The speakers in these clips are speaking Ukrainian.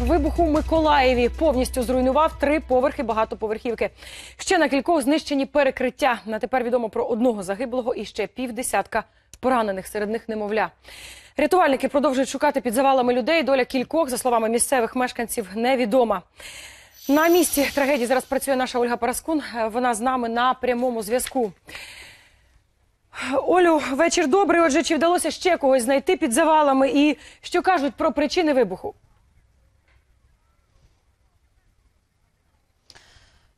Вибух у Миколаєві повністю зруйнував три поверхи багатоповерхівки. Ще на кількох знищені перекриття. На тепер відомо про одного загиблого і ще півдесятка поранених, серед них немовля. Рятувальники продовжують шукати під завалами людей. Доля кількох, за словами місцевих мешканців, невідома. На місці трагедії зараз працює наша Ольга Параскун. Вона з нами на прямому зв'язку. Олю, вечір добрий. Отже, чи вдалося ще когось знайти під завалами? І що кажуть про причини вибуху?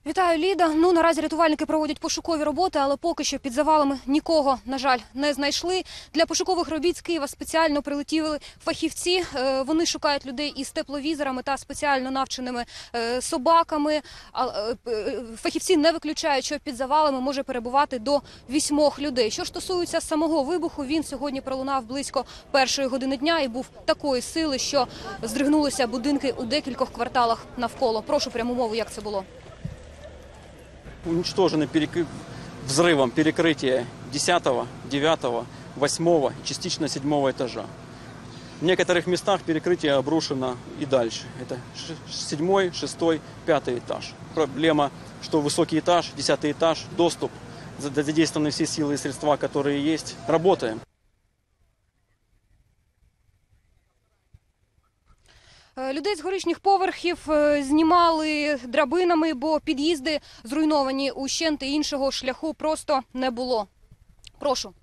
Вітаю, Ліда. Ну наразі рятувальники проводять пошукові роботи, але поки що під завалами нікого, на жаль, не знайшли. Для пошукових робіт з Києва спеціально прилетіли фахівці. Е, Вони шукають людей із тепловізорами та спеціально навченими е, собаками. Е, Фахівці не виключають, що під завалами може перебувати до вісьмох людей. Що ж стосується самого вибуху, він сьогодні пролунав близько першої години дня і був такої сили, що здригнулися будинки у декількох кварталах навколо. Прошу пряму мову, як це було. Уничтожены перекры- взрывом перекрытия 10, 9, 8 и частично 7 этажа. В некоторых местах перекрытие обрушено и дальше. Это 7, 6, 5 этаж. Проблема, что высокий этаж, 10 этаж, доступ, за- задействованы все силы и средства, которые есть. Работаем. Людей з горішніх поверхів е, знімали драбинами, бо під'їзди зруйновані ущент і іншого шляху просто не було. Прошу.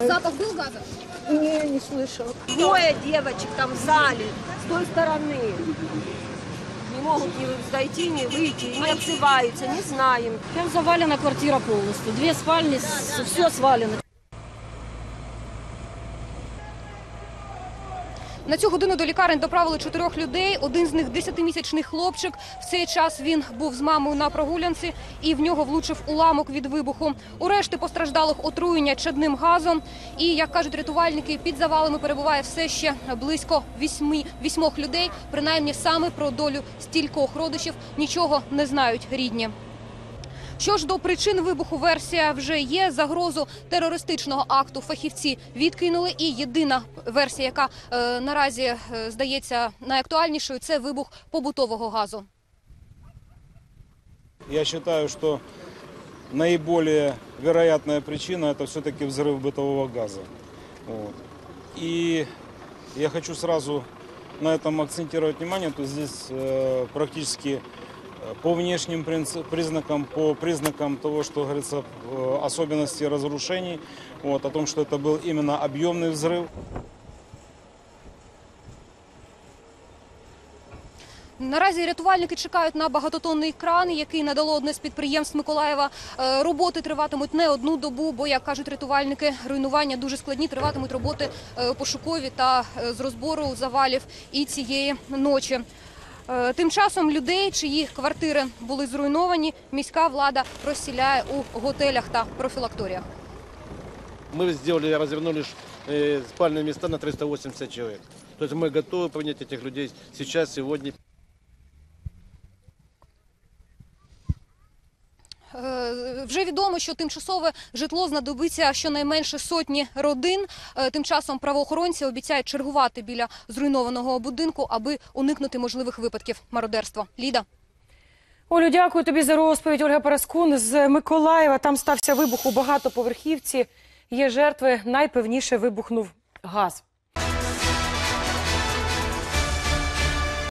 Запах був газу? Не, не слышал. Двое девочек там в зале, с той стороны. Не могут ни зайти, ни выйти, не отзываются, не знаем. Прям завалена квартира полностью. Две спальни, все свалено. На цю годину до лікарень доправили чотирьох людей. Один з них десятимісячний хлопчик. В цей час він був з мамою на прогулянці і в нього влучив уламок від вибуху. У решти постраждалих отруєння чадним газом. І як кажуть рятувальники, під завалами перебуває все ще близько вісьми вісьмох людей. Принаймні саме про долю стількох родичів нічого не знають рідні. Що ж до причин вибуху версія вже є. Загрозу терористичного акту фахівці відкинули. І єдина версія, яка е, наразі е, здається найактуальнішою, це вибух побутового газу. Я считаю, что наиболее вероятная причина это все-таки взрыв бытового газа. Вот. И я хочу сразу на этом акцентировать внимание, то здесь э, практически э, по внешним принц- признакам, по признакам того, что говорится, э, особенности разрушений, вот, о том, что это был именно объемный взрыв. Наразі рятувальники чекають на багатотонний кран, який надало одне з підприємств Миколаєва. Е, Роботи триватимуть не одну добу, бо як кажуть рятувальники, руйнування дуже складні. Триватимуть роботи е, пошукові та е, з розбору завалів і цієї ночі. Е, Тим часом людей, чиї квартири були зруйновані, міська влада розсіляє у готелях та профілакторіях. Мы сделали, развернули ш- э, спальные места на 380 человек. То есть мы готовы принять этих людей сейчас, сегодня. Вже відомо, що тимчасове житло знадобиться щонайменше сотні родин. Е, Тим часом правоохоронці обіцяють чергувати біля зруйнованого будинку, аби уникнути можливих випадків мародерства. Ліда. Олю, дякую тобі за розповідь. Ольга Параскун з Миколаєва. Там стався вибух у багатоповерхівці. Є жертви. Найпевніше вибухнув газ.